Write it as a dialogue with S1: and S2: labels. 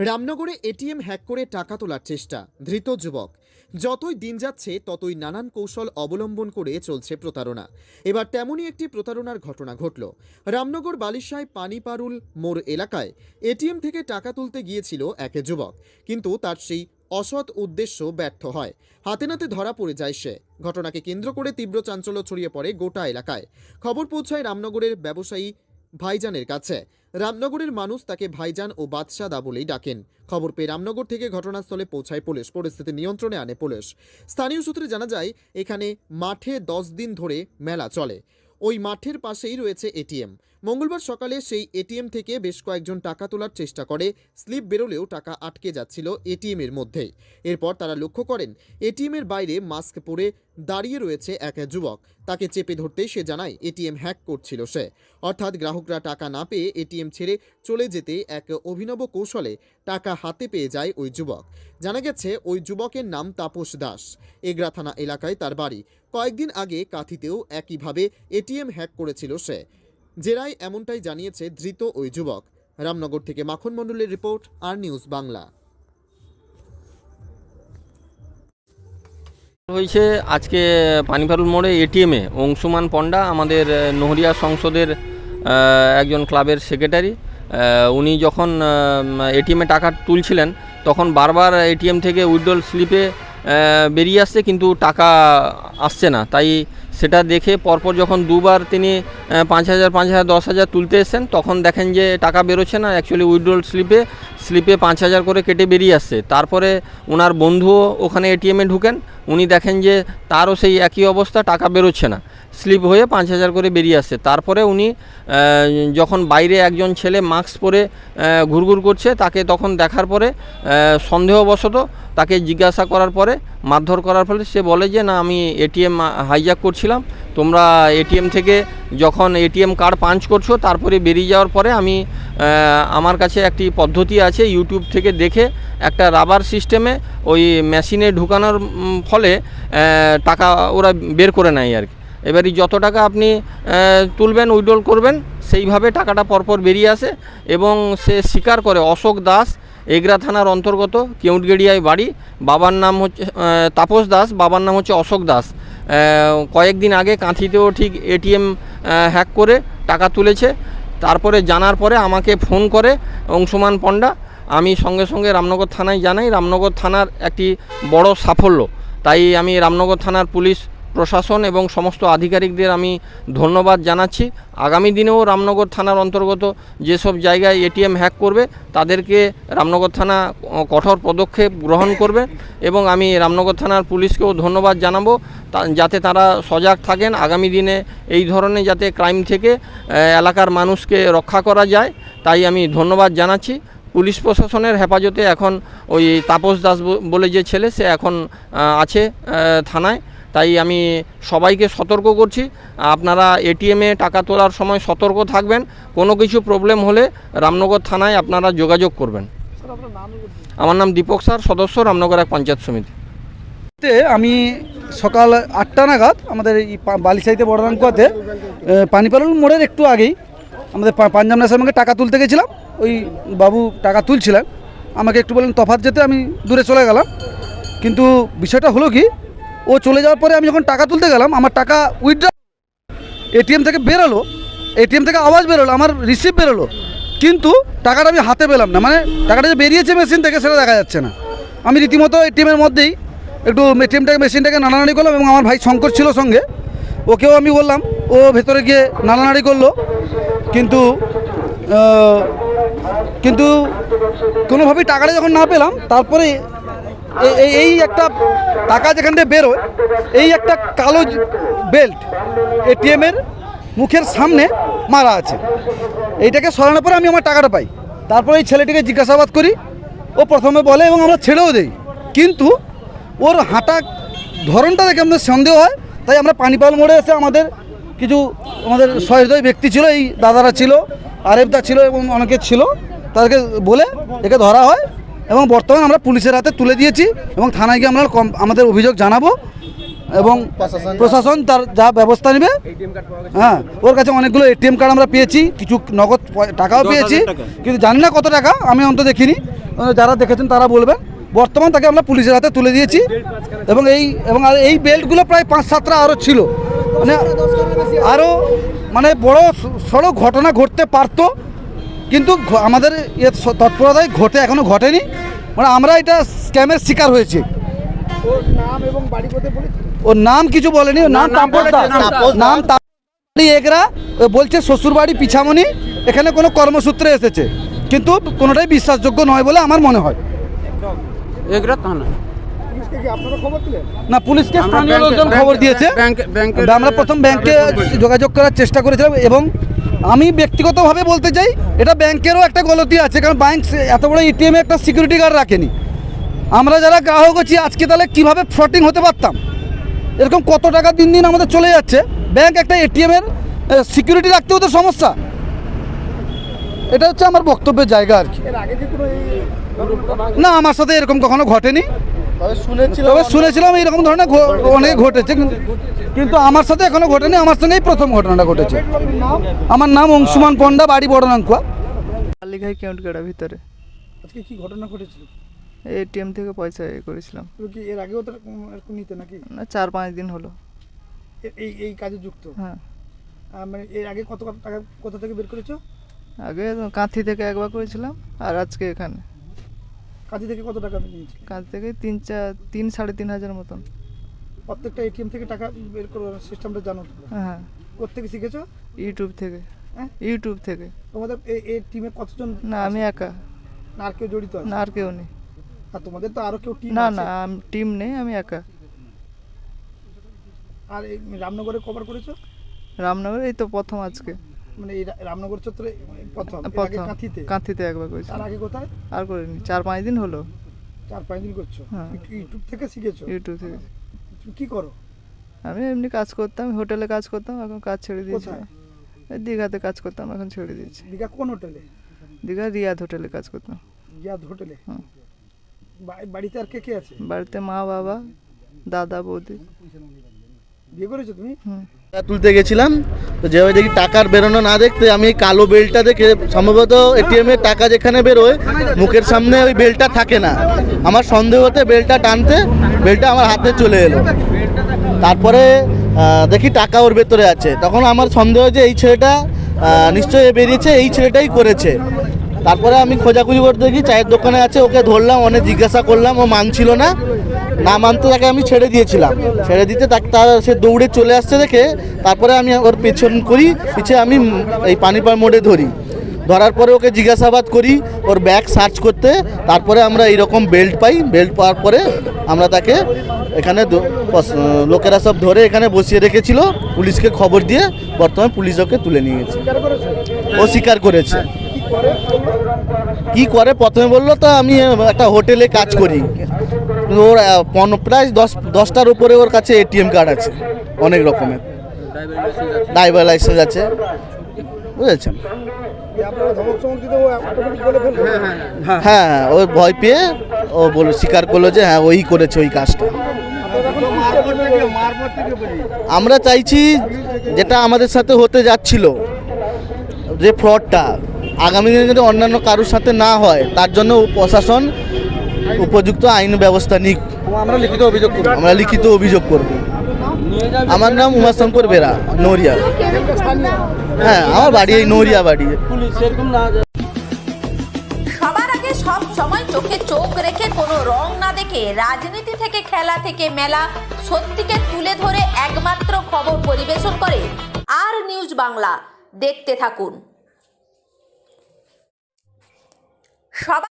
S1: রামনগরে ATM hack করে টাকা তোলার চেষ্টা, ধৃত যুবক। যতই দিন যাচ্ছে, ততই নানান কৌশল অবলম্বন করে চলছে প্রতারণা। এবার তেমনই একটি প্রতারণার ঘটনা ঘটল। রামনগর বালিশায় পানিপারুল মোড় এলাকায় এটিএম থেকে টাকা তুলতে গিয়েছিল এক যুবক। কিন্তু তার সেই অসৎ উদ্দেশ্য ব্যর্থ হয়। হাতে নাতে ধরা পড়ে যায় সে। ঘটনাকে কেন্দ্র করে তীব্র চাঞ্চল্য ছড়িয়ে পড়ে গোটা এলাকায়। খবর পৌঁছায় রামনগরের ব্যবসায়ী ভাইজানের কাছে। রামনগরের মানুষ তাকে ভাইজান ও বাদশাহ দা বলেই ডাকেন। খবর পেয়ে রামনগর থেকে ঘটনাস্থলে পৌঁছায় পুলিশ। পরিস্থিতি নিয়ন্ত্রণে আনে পুলিশ। স্থানীয় সূত্রে জানা যায়, এখানে মাঠে দশ দিন ধরে মেলা চলে। ওই মাঠের পাশেই রয়েছে এটিএম। মঙ্গলবার সকালে সেই এটিএম থেকে বেশ কয়েকজন টাকা তোলার চেষ্টা করে। স্লিপ বেরোলেও টাকা আটকে যাচ্ছিল এটিএম এর মধ্যেই এরপর তারা লক্ষ্য করেন এটিএম এর বাইরে মাস্ক পরে দাঁড়িয়ে রয়েছে এক যুবক। তাকে চেপে ধরতেই সে জানায়, এটিএম হ্যাক করছিল সে। অর্থাৎ গ্রাহকরা টাকা না পেয়ে এটিএম ছেড়ে চলে যেতে এক অভিনব কৌশলে টাকা হাতে পেয়ে যায় ওই যুবক। জানা গেছে, ওই যুবকের নাম তাপস দাস। এগরা থানা এলাকায় তার বাড়ি। কয়েকদিন আগে কাথিতেও একইভাবে এটিএম হ্যাক করেছিল সে। জেরায় এমনটাই জানিয়েছে ধৃত ওই যুবক। রামনগর থেকে মাখন মণ্ডলের রিপোর্ট, আর নিউজ বাংলা।
S2: হয়েছে আজকে পানিপারুল মোড়ে এটিএমে অংশুমান পণ্ডা, আমাদের নহরিয়া সংসদের একজন ক্লাবের সেক্রেটারি। উনি যখন এটিএমে টাকা তুলছিলেন, তখন বারবার এটিএম থেকে উইথড্রল স্লিপে বেরিয়ে আসছে, কিন্তু টাকা আসছে না। তাই সেটা দেখে পরপর যখন দুবার তিনি পাঁচ হাজার পাঁচ হাজার, দশ হাজার তুলতে এসেছেন, তখন দেখেন যে টাকা বেরোচ্ছে না। অ্যাকচুয়ালি উইড্রোল স্লিপে স্লিপে পাঁচ হাজার করে কেটে বেরিয়ে আসছে। তারপরে ওনার বন্ধুও ওখানে এটিএমে ঢুকেন। উনি দেখেন যে তারও সেই একই অবস্থা, টাকা বেরোচ্ছে না। স্লিপ হয়ে পাঁচ হাজার করে বেরিয়ে আসছে। তারপরে উনি যখন বাইরে একজন ছেলে মাস্ক পরে ঘুরঘুর করছে, তাকে তখন দেখার পরে সন্দেহবশত তাকে জিজ্ঞাসা করার পরে, মারধর করার ফলে সে বলে যে, না, আমি এটিএম হাইজ্যাক করছিলাম। তোমরা এটিএম থেকে যখন এটিএম কার্ড পাঞ্চ করছ, তারপরে বেরিয়ে যাওয়ার পরে আমি আমার কাছে একটি পদ্ধতি আছে ইউটিউব থেকে দেখে একটা রাবার সিস্টেমে ওই মেশিনে ঢুকানোর ফলে টাকা ওরা বের করে নেয় আর কি। এবারই যত টাকা আপনি তুলবেন, উইড্রল করবেন, সেইভাবে টাকাটা পরপর বেরিয়ে আসে এবং সে স্বীকার করে, অশোক দাস, এগরা থানার অন্তর্গত, কেউটগেড়িয়ায় বাড়ি, বাবার নাম হচ্ছে তাপস দাস, বাবার নাম হচ্ছে অশোক দাস। কয়েকদিন আগে কাঁথিতেও ঠিক এটিএম হ্যাক করে টাকা তুলেছে। তারপরে জানার পরে আমাকে ফোন করে, অংশুমান পণ্ডা, আমি সঙ্গে সঙ্গে রামনগর থানায় জানাই, রামনগর থানার একটি বড় সাফল্য। তাই আমি রামনগর থানার পুলিশ প্রশাসন এবং সমস্ত আধিকারিকদের আমি ধন্যবাদ জানাচ্ছি। আগামী দিনেও রামনগর থানার অন্তর্গত যেসব জায়গায় এটিএম হ্যাক করবে, তাদেরকে রামনগর থানা কঠোর পদক্ষেপ গ্রহণ করবে এবং আমি রামনগর থানার পুলিশকেও ধন্যবাদ জানাব যাতে তারা সজাগ থাকেন। আগামী দিনে এই ধরনের যাতে ক্রাইম থেকে এলাকার মানুষকে রক্ষা করা যায়, তাই আমি ধন্যবাদ জানাচ্ছি। পুলিশ প্রশাসনের হেফাজতে এখন ওই তাপস দাস বলে যে ছেলে, সে এখন আছে থানায়। তাই আমি সবাইকে সতর্ক করছি। আপনারা এটিএমে টাকা তোলার সময় সতর্ক থাকবেন। কোনো কিছু প্রবলেম হলে রামনগর থানায় আপনারা যোগাযোগ করবেন। আমার নাম দীপক স্যার, সদস্য রামনগর এক পঞ্চায়েত সমিতি।
S3: আমি সকাল আটটা নাগাদ আমাদের এই বালিসাইতে বড়রামকুয়াতে পানিপালুল মোড়ের একটু আগেই আমাদের পাঞ্জাব ন্যাশনাল ব্যাংকে টাকা তুলতে গেছিলাম। ওই বাবু টাকা তুলছিলেন। আমাকে একটু বললেন তফাৎ যেতে আমি দূরে চলে গেলাম। কিন্তু বিষয়টা হলো কি ও চলে যাওয়ার পরে আমি যখন টাকা তুলতে গেলাম, আমার টাকা উইথড্রা এটিএম থেকে বেরোলো এটিএম থেকে আওয়াজ বেরোলো, আমার রিসিভ বেরোলো। কিন্তু টাকাটা আমি হাতে পেলাম না মানে টাকাটা যে বেরিয়েছে মেশিন থেকে সেটা দেখা যাচ্ছে না। আমি রীতিমতো এটিএমের মধ্যেই একটু এটিএমটাকে মেশিনটাকে নাড়ানাড়ি করলাম এবং আমার ভাই শঙ্কর ছিল সঙ্গে। ওকেও আমি বললাম, ও ভেতরে গিয়ে নাড়ানাড়ি করল। কিন্তু কিন্তু কোনোভাবেই টাকাটা যখন না পেলাম, তারপরে এই- একটা টাকা যেখান থেকে বেরোয়, এই একটা কালো বেল্ট এটিএমের মুখের সামনে মারা আছে। এইটাকে সরানোর পরে আমি আমার টাকাটা পাই। তারপরে এই ছেলেটিকে জিজ্ঞাসাবাদ করি, ও প্রথমে বলে এবং আমরা ছেড়েও দেই। কিন্তু ওর হাঁটা ধরনটা দেখে আমাদের সন্দেহ হয়, তাই আমরা পানিপাল মোড়ে এসে আমাদের কিছু আমাদের সহৃদয় ব্যক্তি ছিল, এই দাদারা ছিল, আরেফদা ছিল এবং অনেকে ছিল, তাদেরকে বলে একে ধরা হয়। এবং বর্তমানে আমরা পুলিশের হাতে তুলে দিয়েছি এবং থানায় গিয়ে আমরা কম- আমাদের অভিযোগ জানাব এবং প্রশাসন তার যা ব্যবস্থা নেবে। হ্যাঁ ওর কাছে অনেকগুলো এটিএম কার্ড আমরা পেয়েছি কিছু নগদ টাকাও পেয়েছি। কিন্তু জানি না কত টাকা আমি অন্ত দেখিনি। যারা দেখেছেন তারা বলবেন। বর্তমান তাকে আমরা পুলিশের হাতে তুলে দিয়েছি এবং এই এবং আর এই বেল্টগুলো প্রায় পাঁচ সাতটা আরও ছিল। মানে আরও মানে বড় স- সড়ো ঘটনা ঘটতে পারতো। কিন্তু আমাদের ইয়ে তৎপরতায় ঘটে এখনও ঘটেনি। মানে আমরা এটা স্ক্যামের শিকার হয়েছি। ওর নাম কিছু বলেনি ওর নাম তাপস দাস নাম এগরা বলছে শ্বশুরবাড়ি পিছামনি এখানে কোনো কর্মসূত্রে এসেছে। কিন্তু কোনোটাই বিশ্বাসযোগ্য নয় বলে আমার মনে হয়।
S4: এগুলো থানা।
S3: না পুলিশকে স্থানীয় লোকজন খবর দিয়েছে। আমরা প্রথম ব্যাংকে যোগাযোগ করার চেষ্টা করেছিলাম এবং আমি ব্যক্তিগতভাবে বলতে চাই এটা ব্যাংকেরও একটা গলতি আছে কারণ ব্যাংক এত বড় এটিএমে একটা সিকিউরিটি গার্ড রাখেনি। আমরা যারা গ্রাহক আছি আজকে তাহলে কীভাবে ফ্রটিং হতে পারতাম? এরকম কত টাকা দিন দিন আমাদের চলে যাচ্ছে। ব্যাংক একটা এটিএমের সিকিউরিটি রাখতেও তো সমস্যা। এটা হচ্ছে আমার বক্তব্যের জায়গা আর কি। না আমার সাথে এরকম কখনো ঘটেনি। তবে শুনেছিলাম এইরকম ধরনের অনেক ঘটেছে কিন্তু আমার সাথে এখনও ঘটেনি আমার সঙ্গেই প্রথম ঘটনাটা ঘটেছে। আমার নাম অংশুমান পণ্ডা বাড়ি বড়নাঙ্কুয়া।
S5: কালীঘাই কেউটগাড়া ভিতরে।
S6: আজকে কি ঘটনা ঘটেছিল?
S5: এটিএম থেকে পয়সা এ করেছিলাম।
S6: কি এর আগেও তো এরকম নিতে নাকি?
S5: না চার পাঁচ দিন হলো।
S6: এই এই কাজে যুক্ত?
S5: হ্যাঁ।
S6: মানে এর আগে কত কত টাকা কোথা থেকে বের করেছ?
S5: আগে কাঁথি থেকে একবার করেছিলাম আর আজকে এখানে।
S6: কাজে থেকে কত টাকা নিয়েছি
S5: কাঁথি থেকে তিন চার তিন সাড়ে তিন হাজার মতন।
S6: প্রত্যেকটা এটিএম থেকে টাকা বের করার সিস্টেমটা জানো
S5: হ্যাঁ।
S6: কোথেকে শিখেছো?
S5: ইউটিউব থেকে।
S6: হ্যাঁ?
S5: ইউটিউব থেকে।
S6: তোমাদের এই এই টিমে কতজন
S5: না আমি একা।
S6: না আর কেউ জড়িত আছে?
S5: না আর কেউ নেই।
S6: আর তোমাদের তো আরও কেউ টিম
S5: না না টিম নেই আমি একা।
S6: আর এই রামনগরে কভার করেছ?
S5: রামনগর এই তো প্রথম আজকে।
S6: মানে রামনগর চত্বরে প্রথম আগে কাঁথিতে।
S5: কাঁথিতে একবার
S6: তার
S5: করেছিলাম
S6: আগে কোথায়?
S5: আর করিনি চার পাঁচ দিন হলো।
S6: চার পাঁচ দিন করছ?
S5: হ্যাঁ।
S6: ইউ- ইউটিউব থেকে শিখেছো?
S5: ইউটিউব থেকে।
S6: তুমি কি করো?
S5: আমি এমনি কাজ করতাম হোটেলে কাজ করতাম এখন কাজ ছেড়ে দিয়েছি। এই দীঘাতে কাজ করতাম এখন ছেড়ে দিয়েছি।
S6: দীঘা কোন হোটেলে?
S5: দীঘা রিয়াদ হোটেলে কাজ করতাম।
S6: গিয়াদ হোটেলে?
S5: হুম।
S6: বাড়িতে আর কে কে আছে?
S5: বাড়িতে মা বাবা দাদা বৌদি।
S6: বিয়ে করেছ তুমি?
S5: হুম।
S7: তুলতে গেছিলাম। তো যেভাবে দেখি টাকার বেরোনো না দেখতে আমি কালো বেলটা দেখে সম্ভবত এটিএম টাকা যেখানে বেরোয়, মুখের সামনে ওই বেলটা থাকে না। আমার সন্দেহ হতে বেলটা টানতে বেলটা আমার হাতে চলে এলো। তারপরে দেখি টাকা ওর ভেতরে আছে। তখন আমার সন্দেহ যে এই ছেলেটা নিশ্চয়ই বেরিয়েছে, এই ছেলেটাই করেছে। তারপরে আমি খোঁজাখুঁজি করতে দেখি চায়ের দোকানে আছে, ওকে ধরলাম অনেক জিজ্ঞাসা করলাম, ও মানছিল না। না মানতে তাকে আমি ছেড়ে দিয়েছিলাম। ছেড়ে দিতে তাকে তার সে দৌড়ে চলে আসছে দেখে, তারপরে আমি ওর পেছন করি, পিছে আমি এই পানিপাড় মোড়ে ধরি। ধরার পরে ওকে জিজ্ঞাসাবাদ করি, ওর ব্যাগ সার্চ করতে। তারপরে আমরা এইরকম বেল্ট পাই, বেল্ট পাওয়ার পরে আমরা তাকে এখানে লোকেরা সব ধরে এখানে বসিয়ে রেখেছিল, পুলিশকে খবর দিয়ে বর্তমানে পুলিশ ওকে তুলে নিয়েছে। ও স্বীকার করেছে। কি করে? প্রথমে বলল, তো আমি একটা হোটেলে কাজ করি। ওর প্রায় দশ, দশটার উপরে ওর কাছে এটিএম কার্ড আছে, অনেক রকমের। ড্রাইভার লাইসেন্স আছে। বুঝেছেন?
S6: ফেলবে
S7: হ্যাঁ ও ভয় পেয়ে ও বল, স্বীকার করল যে হ্যাঁ ওই করেছে ওই কাজটা। আমরা চাইছি যেটা আমাদের সাথে হতে যাচ্ছিল, যে ফ্রডটা আগামী দিনে যদি অন্যান্য কারোর সাথে না হয় তার জন্য প্রশাসন উপযুক্ত আইন ব্যবস্থা নিক।
S3: আমরা লিখিত অভিযোগ করব।
S7: আমরা লিখিত অভিযোগ করব। আমার নাম উমাশঙ্কর বেরা নড়িয়া। হ্যাঁ আমার বাড়ি এই নড়িয়া বাড়ি।
S8: সবার আগে সব সময় চোখে চোখ রেখে কোনো রং না দেখে রাজনীতি থেকে খেলা থেকে মেলা সত্যিকে তুলে ধরে একমাত্র খবর পরিবেশন করে আর নিউজ বাংলা। দেখতে থাকুন। সবার